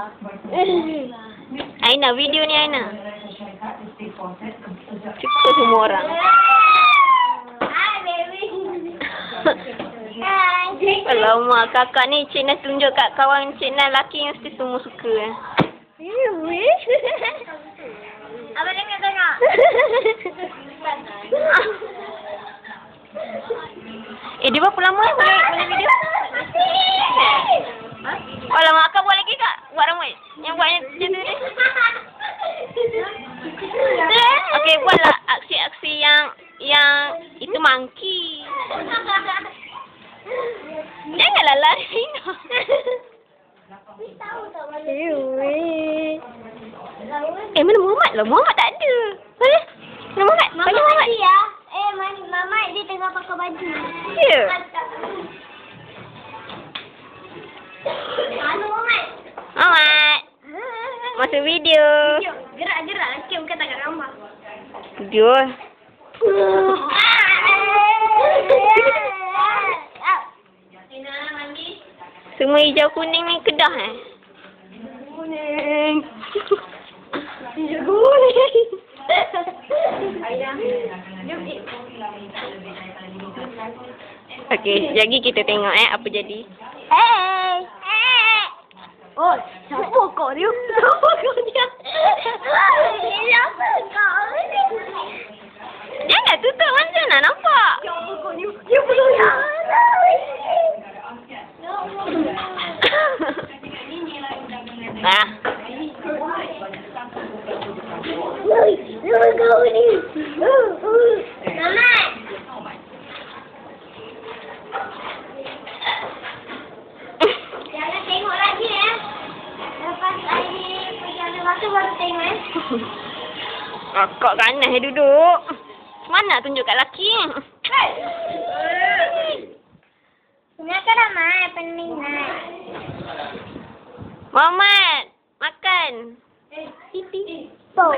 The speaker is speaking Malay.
Aina, video ni Aina. Suka semua orang. Kalau mak kakak ni Cik Nas tunjuk kat kawan Cik Nas lelaki yang mesti semua suka. Abang tengok tengok. eh dia berapa lama eh boleh, boleh video? Oh lama akak buat lagi kak? Buat rambut? Yang buat yang macam tu ni? Okey buatlah aksi-aksi yang yang itu monkey. Janganlah lari. Mana? eh mana Muhammad lah? Muhammad tak ada. Mana? Mana Muhammad? Panggil Muhammad. ya. Eh, mama dia tengah pakai baju. Ya. Halo, Masuk video. Jom, gerak-gerak lagi bukan tak gambar. Video. Semua hijau kuning ni kedah eh? Kuning. Hijau kuning. Okey, jadi kita tengok eh apa jadi. Hey. Ah. Siapa kau ni? Mama. Jangan tengok lagi ya. Lepas saya pergi ambil masa baru tengok eh. Akak ganas duduk. Mana nak tunjuk kat lelaki? Kenapa ramai peminat? Muhammad, makan. Pipi. Pau.